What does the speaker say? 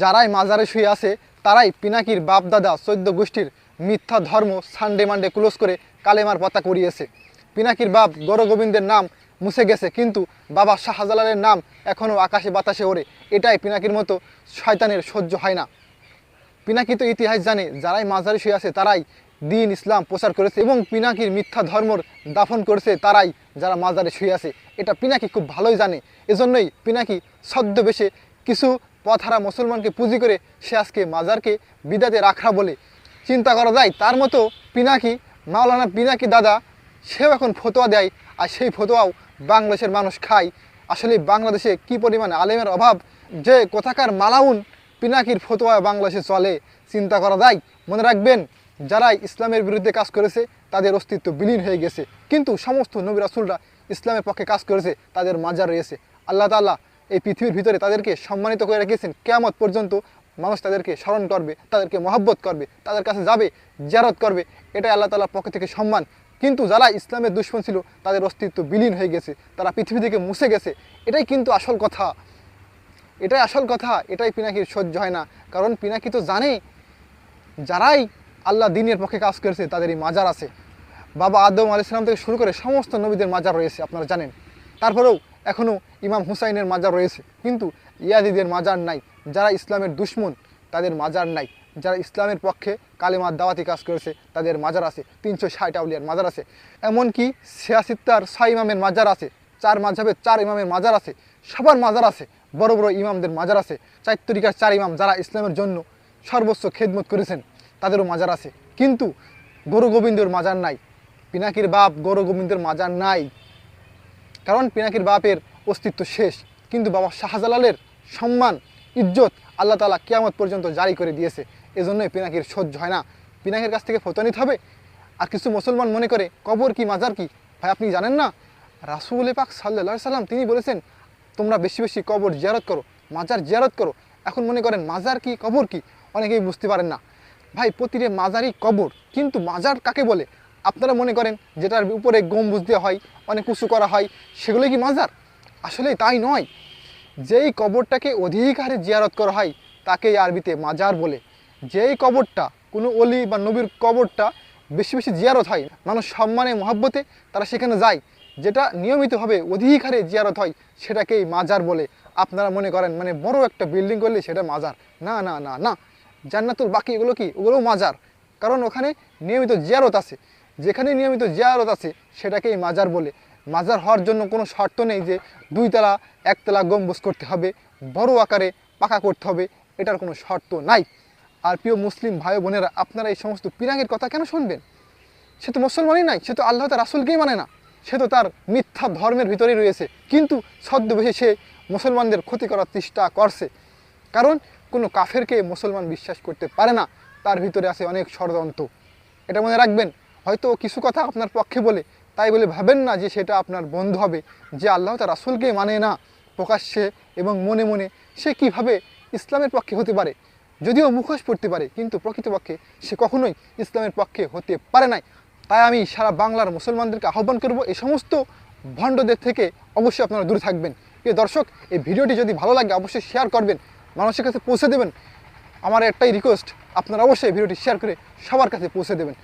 যারাই মাজারে শুয়ে আছে, তারাই পিনাকির বাপ দাদা চৈদ্য গোষ্ঠীর মিথ্যা ধর্ম সানডে মানডে ক্লোজ করে কালেমার পাতা করিয়েছে পিনাকির বাপ গৌরগোবিন্দের নাম মুছে গেছে, কিন্তু বাবা শাহজালালের নাম এখনও আকাশে বাতাসে ওড়ে। এটাই পিনাকির মতো শয়তানের সহ্য হয় না। পিনাকি তো ইতিহাস জানে, যারাই মাঝারি শুয়ে আছে, তারাই দিন ইসলাম প্রচার করেছে এবং পিনাকির মিথ্যা ধর্মর দাফন করেছে, তারাই যারা মাজারে শুয়ে আছে। এটা পিনাকি খুব ভালোই জানে। এজন্যই পিনাকি ছদ্মবেশে কিছু পথহারা মুসলমানকে পুঁজি করে সে আজকে মাজারকে বিদাতে রাখা বলে চিন্তা করা যায়। তার মতো পিনাকি, মাওলানা পিনাকি দাদা, সেও এখন ফতোয়া দেয় আর সেই ফতোয়াও বাংলাদেশের মানুষ খায়। আসলে বাংলাদেশে কি পরিমাণে আলেমের অভাব? যে কোথাকার মালাউন পিনাকির ফতোয়া বাংলাদেশে চলে। চিন্তা করা যায়। মনে রাখবেন যারাই ইসলামের বিরুদ্ধে কাজ করেছে, তাদের অস্তিত্ব বিলীন হয়ে গেছে। কিন্তু সমস্ত নবী রাসুলরা ইসলামের পক্ষে কাজ করেছে, তাদের মাজার রয়েছে। আল্লাহ তাআলা এই পৃথিবীর ভিতরে তাদেরকে সম্মানিত করে রেখেছেন। কেয়ামত পর্যন্ত মানুষ তাদেরকে স্মরণ করবে, তাদেরকে মহব্বত করবে, তাদের কাছে যাবে, জিয়ারত করবে। এটাই আল্লাহ তাআলার পক্ষ থেকে সম্মান। কিন্তু যারা ইসলামের দুশ্মন ছিল, তাদের অস্তিত্ব বিলীন হয়ে গেছে। তারা পৃথিবী থেকে মুছে গেছে। এটাই কিন্তু আসল কথা। এটাই আসল কথা। এটাই পিনাকির সহ্য হয় না। কারণ পিনাকি তো জানে যারাই আল্লাহ দিনের পক্ষে কাজ করেছে, তাদেরই মাজার আছে। বাবা আদম আলাইসালাম থেকে শুরু করে সমস্ত নবীদের মাজার রয়েছে, আপনারা জানেন। তারপরেও এখনও ইমাম হুসাইনের মাজার রয়েছে। কিন্তু ইয়াদিদের মাজার নাই। যারা ইসলামের দুশ্মন, তাদের মাজার নাই। যারা ইসলামের পক্ষে কালেমার দাওয়াতি কাজ করেছে, তাদের মাজার আছে। তিনশো ষাট আউলিয়ার মাজার আছে। এমনকি সিয়াসিত্তার ছয় ইমামের মাজার আছে। চার মাঝাবের চার ইমামের মাজার আছে। সবার মাজার আছে। বড় বড় ইমামদের মাজার আছে। চারতরিকার চার ইমাম যারা ইসলামের জন্য সর্বোচ্চ খেদমত করেছেন, তাদেরও মাজার আছে। কিন্তু গরু গোবিন্দর মাজার নাই। পিনাকির বাপ গৌর গোবিন্দের মাজার নাই। কারণ পিনাকির বাপের অস্তিত্ব শেষ। কিন্তু বাবা শাহজালালের সম্মান, ইজ্জত আল্লাহ তালা কিয়ামত পর্যন্ত জারি করে দিয়েছে। এজন্যই পিনাকির সহ্য হয় না। পিনাকির কাছ থেকে ফতো নিতে হবে। আর কিছু মুসলমান মনে করে, কবর কি, মাজার কি? ভাই, আপনি জানেন না? রাসুল পাক সাল্লা সাল্লাম তিনি বলেছেন, তোমরা বেশি বেশি কবর জিয়ারত করো, মাজার জিয়ারত করো। এখন মনে করেন, মাজার কি, কবর কি? অনেকেই বুঝতে পারেন না। ভাই, প্রতিটি মাজারই কবর, কিন্তু মাজার কাকে বলে? আপনারা মনে করেন যেটার উপরে গম্বুজ দেওয়া হয়, অনেক উঁচু করা হয়, সেগুলোই কি মাজার? আসলে তাই নয়। যেই কবরটাকে অধিক হারে জিয়ারত করা হয়, তাকেই আরবিতে মাজার বলে। যেই কবরটা, কোনো অলি বা নবীর কবরটা বেশি বেশি জিয়ারত হয়, মানুষ সম্মানে, মহাব্বতে তারা সেখানে যায়। যেটা নিয়মিতভাবে অধিক হারে জিয়ারত হয়, সেটাকেই মাজার বলে। আপনারা মনে করেন মানে বড় একটা বিল্ডিং করলে সেটা মাজার। না না না না। জান্নাতুল বাকি এগুলো কি? ওগুলোও মাজার। কারণ ওখানে নিয়মিত জিয়ারত আছে। যেখানে নিয়মিত জিয়ারত আছে, সেটাকেই মাজার বলে। মাজার হওয়ার জন্য কোনো শর্ত নেই যে দুইতলা, একতলা গম্বুজ করতে হবে, বড় আকারে পাকা করতে হবে, এটার কোনো শর্ত নাই। আর প্রিয় মুসলিম ভাই বোনেরা, আপনারা এই সমস্ত পিরাঙ্গের কথা কেন শুনবেন? সে তো মুসলমানই নাই, সে তো আল্লাহ তার রাসুলকেই মানে না। সে তো তার মিথ্যা ধর্মের ভিতরেই রয়েছে। কিন্তু ছদ্মবেশে সে মুসলমানদের ক্ষতি করার চেষ্টা করছে। কারণ কোনো কাফেরকে মুসলমান বিশ্বাস করতে পারে না, তার ভিতরে আছে অনেক ষড়যন্ত্র। এটা মনে রাখবেন হয়তো কিছু কথা আপনার পক্ষে বলে, তাই বলে ভাবেন না যে সেটা আপনার বন্ধু হবে, যে আল্লাহ তার রাসুলকে মানে না প্রকাশ্যে এবং মনে মনে সে কীভাবে ইসলামের পক্ষে হতে পারে। যদিও মুখোশ পড়তে পারে, কিন্তু প্রকৃতপক্ষে সে কখনোই ইসলামের পক্ষে হতে পারে নাই। তাই আমি সারা বাংলার মুসলমানদেরকে আহ্বান করব এই সমস্ত ভণ্ডদের থেকে অবশ্যই আপনারা দূরে থাকবেন। প্রিয় দর্শক, এই ভিডিওটি যদি ভালো লাগে, অবশ্যই শেয়ার করবেন, মানুষের কাছে পৌঁছে দেবেন। আমার একটাই রিকোয়েস্ট আপনারা অবশ্যই ভিডিওটি শেয়ার করে সবার কাছে পৌঁছে দেবেন।